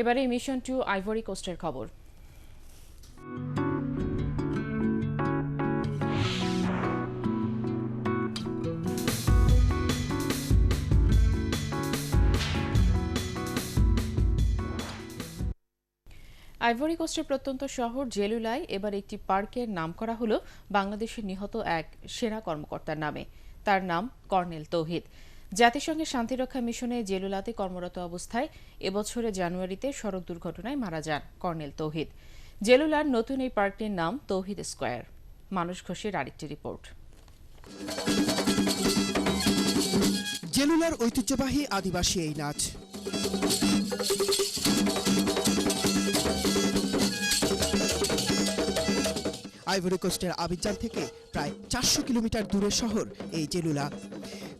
এবারে mission to ivory কোস্টের খবর। Ivory কোস্টের প্রত্যন্ত শহর জেলুলায় এবার একটি পার্কের নাম করা হলো বাংলাদেশের নিহত এক সেনা কর্মকর্তার নামে। তার নাম কর্নেল তৌহিদ। জাতিসংঘের শান্তিরক্ষা মিশনে জেলুলাতে কর্মরত অবস্থায় এবছরের জানুয়ারিতে সড়ক দুর্ঘটনায় মারা যান কর্নেল তৌহিদ। জেলুলার নতুন এই পার্কটির নাম তৌহিদ স্কোয়ার। মানুষ ঘোষের আরেকটি রিপোর্ট। জেলুলার ঐতিহ্যবাহী আদিবাসী এই নাচ। আইভরি কোস্টের আবিজান থেকে প্রায় চারশো কিলোমিটার দূরের শহর এই জেলুলা।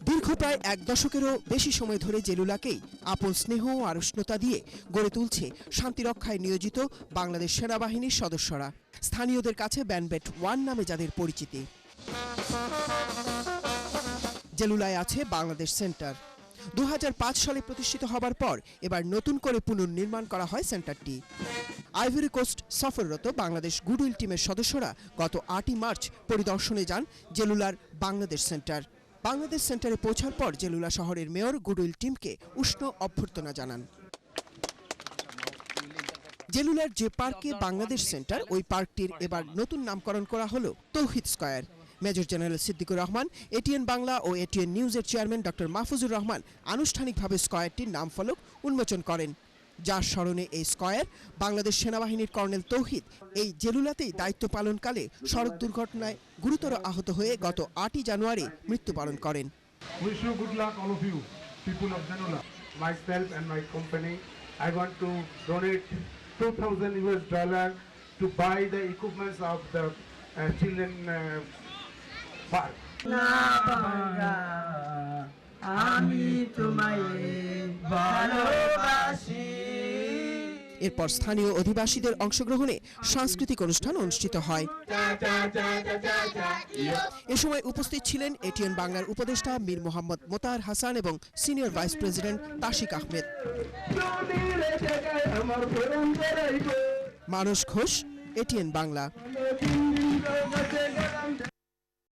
দীর্ঘ প্রায় এক দশকেরও বেশি সময় ধরে জেলুলাকেই আপন স্নেহ ও আড়ষ্ণতা দিয়ে গড়ে তুলছে শান্তিরক্ষায় নিয়োজিত বাংলাদেশ সেনাবাহিনীর সদস্যরা। স্থানীয়দের কাছে ব্যানবেট ওয়ান নামে যাদের পরিচিতি। জেলুলায় আছে বাংলাদেশ সেন্টার। দু হাজার পাঁচ সালে প্রতিষ্ঠিত হবার পর এবার নতুন করে পুনর্নির্মাণ করা হয় সেন্টারটি। আইভরি কোস্ট সফররত বাংলাদেশ গুডউইল টিমের সদস্যরা গত আটই মার্চ পরিদর্শনে যান জেলুলার বাংলাদেশ সেন্টার। বাংলাদেশ সেন্টারে পৌঁছার পর জেলুলা শহরের মেয়র গুডউইল টিমকে উষ্ণ অভ্যর্থনা জানান। জেলুলার যে পার্কে বাংলাদেশ সেন্টার, ওই পার্কটির এবার নতুন নামকরণ করা হলো Tauhid square. Major general Siddiqur Rahman, ATN Bangla ও এটিএন নিউজের চেয়ারম্যান ডক্টর মাহফুজুর রহমান আনুষ্ঠানিকভাবে স্কয়ারটির নাম ফলক উন্মোচন করেন। যার স্মরণে এই স্কয়ার বাংলাদেশ সেনাবাহিনীর কর্নেল তৌহিদ এই জেলুলাতেই দায়িত্ব পালনকালে সড়ক দুর্ঘটনায় গুরুতর আহত হয়ে গত আটই জানুয়ারি মৃত্যুবরণ করেন Wish you good luck, all of you, people of Janula. Myself and my company, I want to donate 2,000 US dollar to buy the equipments of the uh, children uh, park. না বাংলা আমি তোমায় ভালোবাসি এরপর স্থানীয় অধিবাসীদের অংশগ্রহণে সাংস্কৃতিক অনুষ্ঠান অনুষ্ঠিত হয়। এ সময় উপস্থিত ছিলেন এটিএন বাংলার উপদেষ্টা মীর মোহাম্মদ মোতাহার হাসান এবং senior vice president Tashik Ahmed. Manas Ghosh, ATN Bangla.